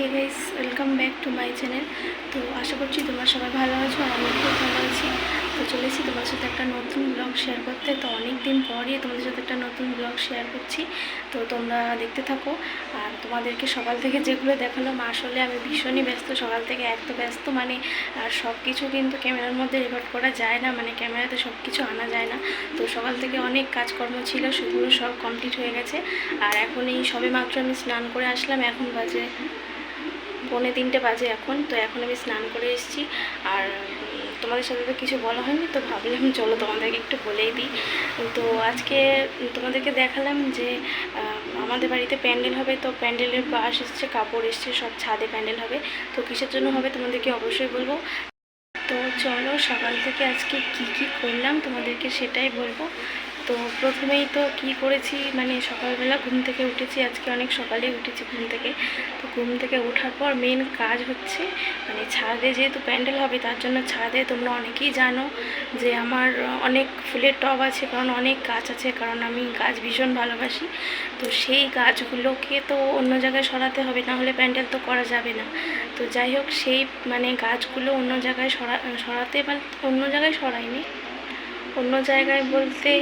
Hey guys, welcome back to my channel. তো আশা করছি তোমরা সবাই ভালো আছো আর আমি খুব ভালো আছি। তো চলেছি তোমার সাথে একটা নতুন ব্লগ শেয়ার করতে। তো অনেক দিন পরই তোমাদের সাথে একটা নতুন ব্লগ শেয়ার করছি। তো তোমরা দেখতে থাকো। আর তোমাদেরকে সকাল থেকে যেগুলো দেখালাম, আসলে আমি ভীষণই ব্যস্ত। সকাল থেকে এত ব্যস্ত মানে আর সব কিছু কিন্তু ক্যামেরার মধ্যে রেকর্ড করা যায় না। মানে ক্যামেরাতে সব কিছু আনা যায় না। তো সকাল থেকে অনেক কাজকর্ম ছিল, সেগুলো সব কমপ্লিট হয়ে গেছে। আর এখন এই সবে মাত্র আমি স্নান করে আসলাম। এখন বাজে পৌনে তিনটে বাজে এখন, তো এখন আমি স্নান করে এসেছি। আর তোমাদের সাথে তো কিছু বলা হয়নি, তো ভাবলাম চলো তোমাদেরকে একটু বলেই দিই। তো আজকে তোমাদেরকে দেখালাম যে আমাদের বাড়িতে প্যান্ডেল হবে, তো প্যান্ডেলের বাস এসছে, কাপড় এসছে, সব ছাদে প্যান্ডেল হবে। তো কিসের জন্য হবে তোমাদেরকে অবশ্যই বলব। তো চলো সকাল থেকে আজকে কি কি করলাম তোমাদেরকে সেটাই বলব। তো প্রথমেই তো কি করেছি মানে সকালবেলা ঘুম থেকে উঠেছি, আজকে অনেক সকালে উঠেছি ঘুম থেকে। তো ঘুম থেকে ওঠার পর মেন কাজ হচ্ছে মানে ছাদে যেহেতু প্যান্ডেল হবে, তার জন্য ছাদে তোমরা অনেকেই জানো যে আমার অনেক ফুলের টব আছে, কারণ অনেক গাছ আছে, কারণ আমি গাছ ভীষণ ভালোবাসি। তো সেই গাছগুলোকে তো অন্য জায়গায় সরাতে হবে, না হলে প্যান্ডেল তো করা যাবে না। তো যাই হোক, সেই মানে গাছগুলো অন্য জায়গায় সরা, সরাতে মানে অন্য জায়গায় সরাইনি। অন্য জায়গায় বলতে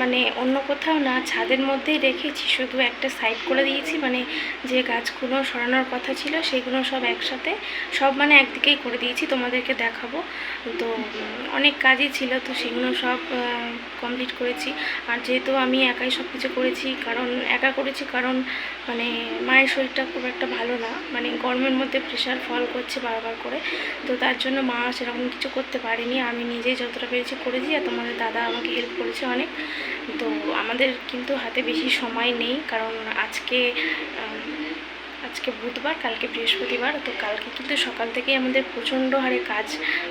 মানে অন্য কোথাও না, ছাদের মধ্যেই রেখেছি। শুধু একটা সাইড করে দিয়েছি মানে যে গাছগুলো সরানোর কথা ছিল সেগুলো সব একসাথে, সব মানে একদিকেই করে দিয়েছি, তোমাদেরকে দেখাবো। তো অনেক কাজই ছিল, তো সেগুলো সব কমপ্লিট করেছি। আর যেহেতু আমি একাই সব কিছু করেছি, কারণ, একা করেছি, কারণ মানে মায়ের শরীরটা খুব একটা ভালো না মানে গরমের মধ্যে প্রেশার ফল করছে বারবার করে। তো তার জন্য মা সেরকম কিছু করতে পারেনি, আমি নিজেই যতটা পেরেছি করেছি, আর তোমাদের দাদা আমাকে হেল্প করেছে অনেক। তো আমাদের কিন্তু হাতে বেশি সময় নেই, কারণ আজকে আজকে বুধবার, কালকে বৃহস্পতিবার। তো কালকে কিন্তু সকাল থেকেই আমাদের প্রচণ্ড হারে কাজ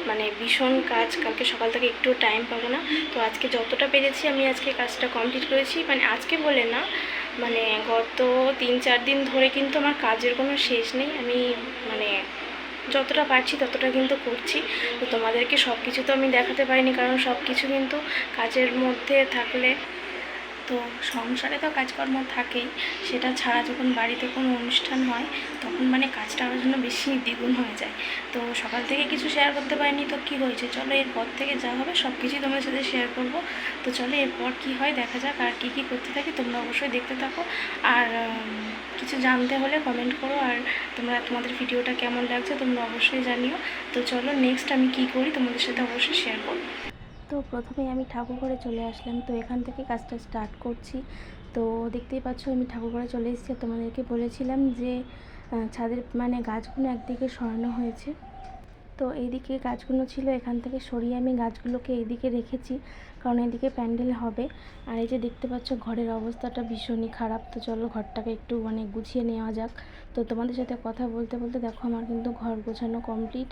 মানে ভীষণ কাজ। কালকে সকাল থেকে একটু টাইম পাবো না। তো আজকে যতটা পেরেছি আমি আজকে কাজটা কমপ্লিট করেছি। মানে আজকে বলে না মানে গত তিন চার দিন ধরে কিন্তু আমার কাজের কোনো শেষ নেই। আমি মানে যতটা পারছি ততটা কিন্তু করছি। তো তোমাদেরকে সব কিছু তো আমি দেখাতে পারিনি, কারণ সব কিছু কিন্তু কাজের মধ্যে থাকলে তো সংসারে তো কাজকর্ম থাকেই। সেটা ছাড়া যখন বাড়িতে কোনো অনুষ্ঠান হয়, তখন মানে কাজটা আমার জন্য বেশি দ্বিগুণ হয়ে যায়। তো সকাল থেকে কিছু শেয়ার করতে পারিনি, তো কি হয়েছে? চলো এরপর থেকে যা হবে সব কিছুই তোমাদের সাথে শেয়ার করব। তো চলো এরপর কি হয় দেখা যাক আর কি কি করতে থাকি, তোমরা অবশ্যই দেখতে থাকো। আর কিছু জানতে হলে কমেন্ট করো আর তোমরা, তোমাদের ভিডিওটা কেমন লাগছে তোমরা অবশ্যই জানিও। তো চলো নেক্সট আমি কি করি তোমাদের সাথে অবশ্যই শেয়ার করব। তো প্রথমেই আমি ঠাকুর ঘরে চলে আসলাম। তো এখান থেকে কাজটা স্টার্ট করছি। তো দেখতেই পাচ্ছ আমি ঠাকুর ঘরে চলে এসেছি তোমাদেরকে বলেছিলাম যে ছাদের মানে গাছগুলো একদিকে সরানো হয়েছে। তো এইদিকে গাছগুলো ছিল, এখান থেকে সরিয়ে আমি গাছগুলোকে এইদিকে রেখেছি, কারণ এদিকে প্যান্ডেল হবে। আর এই যে দেখতে পাচ্ছ, ঘরের অবস্থাটা ভীষণই খারাপ। তো চলো ঘরটাকে একটু মানে গুছিয়ে নেওয়া যাক। তো তোমাদের সাথে কথা বলতে বলতে দেখো, আমার কিন্তু ঘর গোছানো কমপ্লিট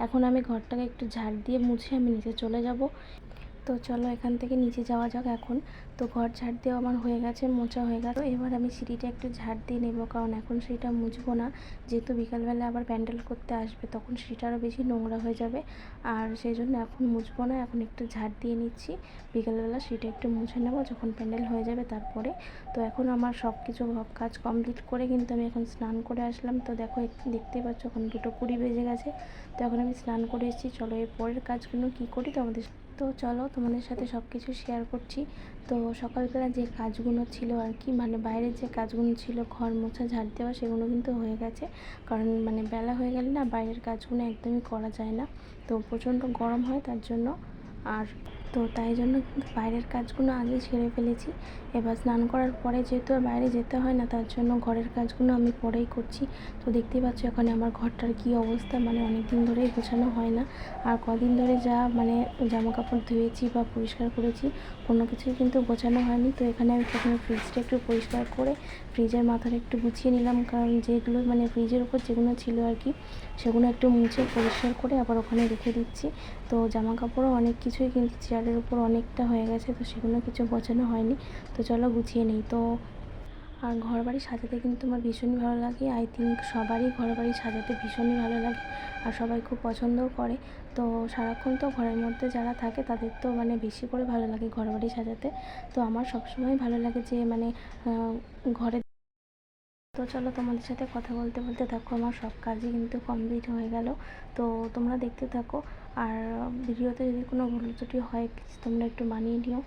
এখন আমি ঘরটাকে একটু ঝাড় দিয়ে মুছে আমি নিচে চলে যাব। তো চলো এখান থেকে নিচে যাওয়া যাক এখন। তো ঘর ঝাড় দেওয়া আমার হয়ে গেছে, মোছা হয়ে গেল এবার আমি সিঁড়িটা একটু ঝাড় দিয়ে নেব, কারণ এখন সিঁড়িটা মুছবো না। যেহেতু বিকালবেলা আবার প্যান্ডেল করতে আসবে, তখন সিঁড়িটা আরও বেশি নোংরা হয়ে যাবে। আর সেই জন্য এখন মুছবো না, এখন একটু ঝাড় দিয়ে নিচ্ছি। বিকালবেলা সিঁড়িটা একটু মুছে নেব, যখন প্যান্ডেল হয়ে যাবে তারপরে। তো এখন আমার সব কিছু কাজ কমপ্লিট করে কিন্তু আমি এখন স্নান করে আসলাম। তো দেখো দেখতেই পাচ্ছ এখন দুটো কুড়ি বেজে গেছে। তো এখন আমি স্নান করে এসেছি। চলো এর পরের কাজগুলো কী করি তো আমাদের তো চলো তোমাদের সাথে সব কিছু শেয়ার করছি। তো সকালবেলা যে কাজগুলো ছিল আর কি মানে বাইরের যে কাজগুলো ছিল, ঘর মোছা, ঝাড় দেওয়া, সেগুলো কিন্তু হয়ে গেছে। কারণ মানে বেলা হয়ে গেলে না বাইরের কাজগুলো একদমই করা যায় না। তো প্রচণ্ড গরম হয় তার জন্য। আর তো তাই জন্য কিন্তু বাইরের কাজগুলো আগেই সেরে ফেলেছি। এবার স্নান করার পরে যেহেতু আর বাইরে যেতে হয় না, তার জন্য ঘরের কাজগুলো আমি পরেই করছি। তো দেখতেই পাচ্ছ এখানে আমার ঘরটার কী অবস্থা মানে অনেক দিন ধরেই গোছানো হয় না। আর কদিন ধরে যা মানে জামা কাপড় ধুয়েছি বা পরিষ্কার করেছি, কোনো কিছুই কিন্তু গোছানো হয়নি। তো এখানে আমি প্রথমে ফ্রিজটা একটু পরিষ্কার করে ফ্রিজের মাথাটা একটু গুছিয়ে নিলাম। কারণ যেগুলো মানে ফ্রিজের উপর যেগুলো ছিল আর কি, সেগুলো একটু মুছে পরিষ্কার করে আবার ওখানে রেখে দিচ্ছি। তো জামা কাপড়ও অনেক কিছুই কিন্তু চেয়ারের উপর অনেকটা হয়ে গেছে, তো সেগুলো কিছু গোছানো হয়নি। তো চলো গুছিয়ে নিই। তো আর ঘর বাড়ি সাজাতে কিন্তু আমার ভীষণই ভালো লাগে। আই থিঙ্ক সবারই ঘর বাড়ি সাজাতে ভীষণই ভালো লাগে আর সবাই খুব পছন্দও করে। তো সারাক্ষণ তো ঘরের মধ্যে যারা থাকে তাদের তো মানে বেশি করে ভালো লাগে ঘর বাড়ি সাজাতে। তো আমার সবসময় ভালো লাগে যে মানে ঘরে তো চলো তোমাদের সাথে কথা বলতে বলতে দেখো আমার সব কাজই কিন্তু কমপ্লিট হয়ে গেল। তো তোমরা দেখতে থাকো আর ভিডিওতে যদি কোনো ভুল ত্রুটি হয় তোমরা একটু মানিয়ে নিও।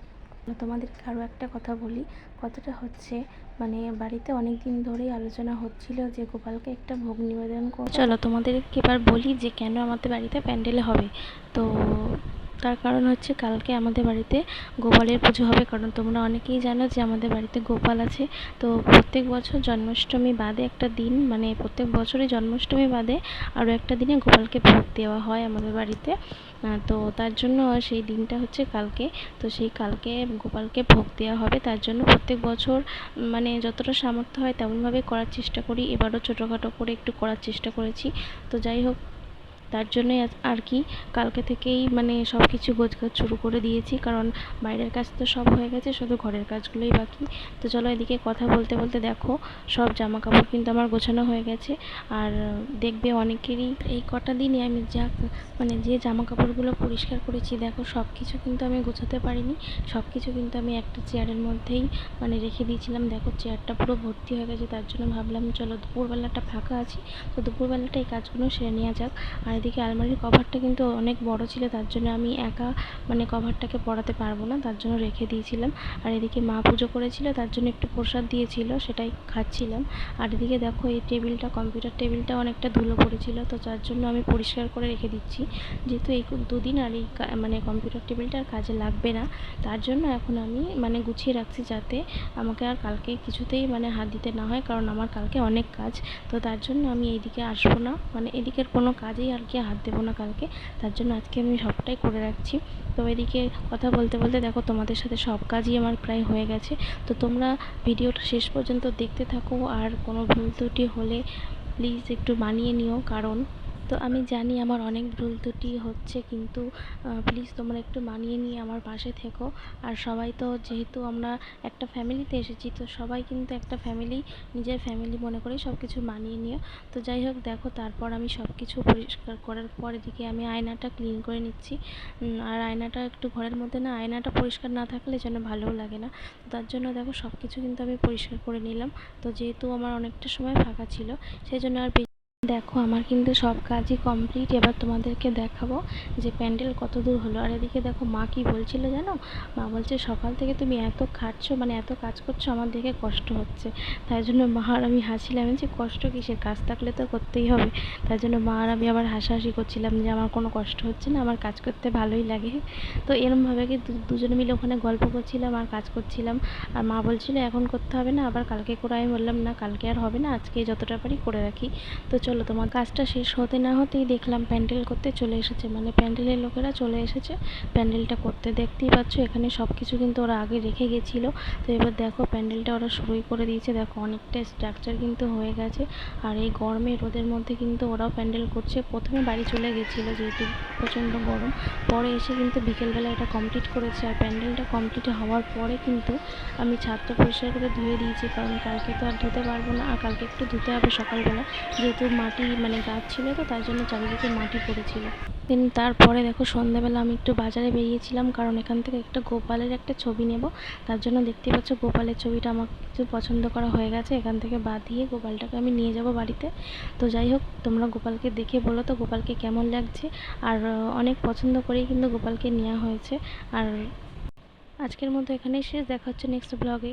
তোমাদেরকে আরও একটা কথা বলি, কথাটা হচ্ছে মানে বাড়িতে অনেক দিন ধরেই আলোচনা হচ্ছিল যে গোপালকে একটা ভোগ নিবেদন চলো তোমাদেরকে এবার বলি যে কেন আমাদের বাড়িতে প্যান্ডেল হবে। তো তার কারণ হচ্ছে কালকে আমাদের বাড়িতে গোপালের পুজো হবে। কারণ তোমরা অনেকেই জানো যে আমাদের বাড়িতে গোপাল আছে। তো প্রত্যেক বছর জন্মাষ্টমী বাদে একটা দিন মানে প্রত্যেক বছরই জন্মাষ্টমী বাদে আরও একটা দিনে গোপালকে ভোগ দেওয়া হয় আমাদের বাড়িতে। তো তার জন্য সেই দিনটা হচ্ছে কালকে। তো সেই কালকে গোপালকে ভোগ দেওয়া হবে। তার জন্য প্রত্যেক বছর মানে যতটা সামর্থ্য হয় তেমনভাবে করার চেষ্টা করি। এবারও ছোটোখাটো করে একটু করার চেষ্টা করেছি। তো যাই হোক তার জন্যই আর কি কালকে থেকেই মানে সব কিছু গোছগাছ শুরু করে দিয়েছি। কারণ বাইরের কাজ তো সব হয়ে গেছে, শুধু ঘরের কাজগুলোই বাকি। তো চলো এদিকে কথা বলতে বলতে দেখো, সব জামা কাপড় কিন্তু আমার গোছানো হয়ে গেছে। আর দেখবে অনেকেরই এই কটা দিনই আমি যা মানে যে জামা কাপড়গুলো পরিষ্কার করেছি, দেখো সব কিছু কিন্তু আমি গোছাতে পারিনি। সব কিছু কিন্তু আমি একটা চেয়ারের মধ্যেই মানে রেখে দিয়েছিলাম। দেখো চেয়ারটা পুরো ভর্তি হয়ে গেছে, তার জন্য ভাবলাম চলো দুপুরবেলাটা ফাঁকা আছি। তো দুপুরবেলাটা এই কাজগুলো সেরে নেওয়া যাক। আর এদিকে আলমারির কভারটা কিন্তু অনেক বড় ছিল, তার জন্য আমি একা মানে কভারটাকে পড়াতে পারব না, তার জন্য রেখে দিয়েছিলাম। আর এদিকে মা পুজো করেছিল, তার জন্য একটু প্রসাদ দিয়েছিল, সেটাই খাচ্ছিলাম। আর এদিকে দেখো, এই টেবিলটা, কম্পিউটার টেবিলটা অনেকটা ধুলো পড়েছিল, তো যার জন্য আমি পরিষ্কার করে রেখে দিচ্ছি। যেহেতু এই দুদিন আর এই মানে কম্পিউটার টেবিলটা আর কাজে লাগবে না, তার জন্য এখন আমি মানে গুছিয়ে রাখছি যাতে আমাকে আর কালকে কিছুতেই মানে হাত দিতে না হয়, কারণ আমার কালকে অনেক কাজ, তো তার জন্য আমি এইদিকে আসব না। মানে এদিকের কোনো কাজেই আর কি হাত দেবো না কালকে। তার জন্য আজকে আমি সবটাই করে রাখছি। তো এদিকে কথা বলতে বলতে দেখো, তোমাদের সাথে সব কাজই আমার প্রায় হয়ে গেছে। তো তোমরা ভিডিওটা শেষ পর্যন্ত দেখতে থাকো, আর কোনো ভুল ত্রুটি হলে প্লিজ একটু মানিয়ে নিও। কারণ তো আমি জানি আমার অনেক ভুল ত্রুটি হচ্ছে, কিন্তু প্লিজ তোমরা একটু মানিয়ে নিয়ে আমার পাশে থেকো। আর সবাই তো যেহেতু আমরা একটা ফ্যামিলিতে এসেছি, তো সবাই কিন্তু একটা ফ্যামিলি, নিজের ফ্যামিলি মনে করেই সব কিছু মানিয়ে নিও। তো যাই হোক, দেখো তারপর আমি সব কিছু পরিষ্কার করার পর এদিকে আমি আয়নাটা ক্লিন করে নিচ্ছি। আর আয়নাটা একটু ঘরের মধ্যে না, আয়নাটা পরিষ্কার না থাকলে যেন ভালোও লাগে না। তার জন্য দেখো সব কিছু কিন্তু আমি পরিষ্কার করে নিলাম। তো যেহেতু আমার অনেকটা সময় ফাঁকা ছিল সেই জন্য আর দেখো, আমার কিন্তু সব কাজই কমপ্লিট এবার তোমাদেরকে দেখাবো যে প্যান্ডেল কত দূর হলো। আর এদিকে দেখো, মা কি বলছিল জানো? মা বলছে, সকাল থেকে তুমি এত খাটছো মানে এত কাজ করছ, আমার দেখে কষ্ট হচ্ছে। তাই জন্য মা আর আমি হাসছিলাম যে কষ্ট কিসের? কাজ থাকলে তো করতেই হবে। তাই জন্য মা আর আমি আবার হাসাহাসি করছিলাম যে আমার কোনো কষ্ট হচ্ছে না, আমার কাজ করতে ভালোই লাগে। তো এরমভাবে কি দুজনে মিলে ওখানে গল্প করছিলাম আর কাজ করছিলাম। আর মা বলছিল, এখন করতে হবে না, আবার কালকে করে আমি বললাম, না, কালকে আর হবে না, আজকে যতটা পারি করে রাখি। তো চলো, তোমার কাজটা শেষ হতে না হতেই দেখলাম প্যান্ডেল করতে চলে এসেছে। মানে প্যান্ডেলের লোকেরা চলে এসেছে, প্যান্ডেলটা করতে। দেখতেই পাচ্ছ, এখানে সব কিছু কিন্তু ওরা আগে রেখে গেছিল। তো এবার দেখো, প্যান্ডেলটা ওরা শুরুই করে দিয়েছে। দেখো, অনেকটা স্ট্রাকচার কিন্তু হয়ে গেছে। আর এই গরমে রোদের মধ্যে কিন্তু ওরাও প্যান্ডেল করছে। প্রথমে বাড়ি চলে গেছিল, যেহেতু প্রচণ্ড গরম। পরে এসে কিন্তু বিকেলবেলা এটা কমপ্লিট করেছে। আর প্যান্ডেলটা কমপ্লিট হওয়ার পরে কিন্তু আমি ছাদটা পরিষ্কার করে ধুয়ে দিয়েছি। কারণ কালকে তো আর ধুতে পারব না, আর কালকে একটু ধুতে হবে সকালবেলা। যেহেতু মাটি মানে গাছ ছিল তো, তার জন্য চারিদিকে মাটি পড়েছিল। দেন তারপরে দেখো সন্ধ্যাবেলা আমি একটু বাজারে বেরিয়েছিলাম, কারণ এখান থেকে একটা গোপালের একটা ছবি নেব। তার জন্য দেখতে পাচ্ছ গোপালের ছবিটা আমার কিছু পছন্দ করা হয়ে গেছে, এখান থেকে বাদ দিয়ে গোপালটাকে আমি নিয়ে যাব বাড়িতে। তো যাই হোক, তোমরা গোপালকে দেখে বলো তো গোপালকে কেমন লাগছে। আর অনেক পছন্দ করেই কিন্তু গোপালকে নেওয়া হয়েছে। আর আজকের মতো এখানেই শেষ, দেখা হচ্ছে নেক্সট ব্লগে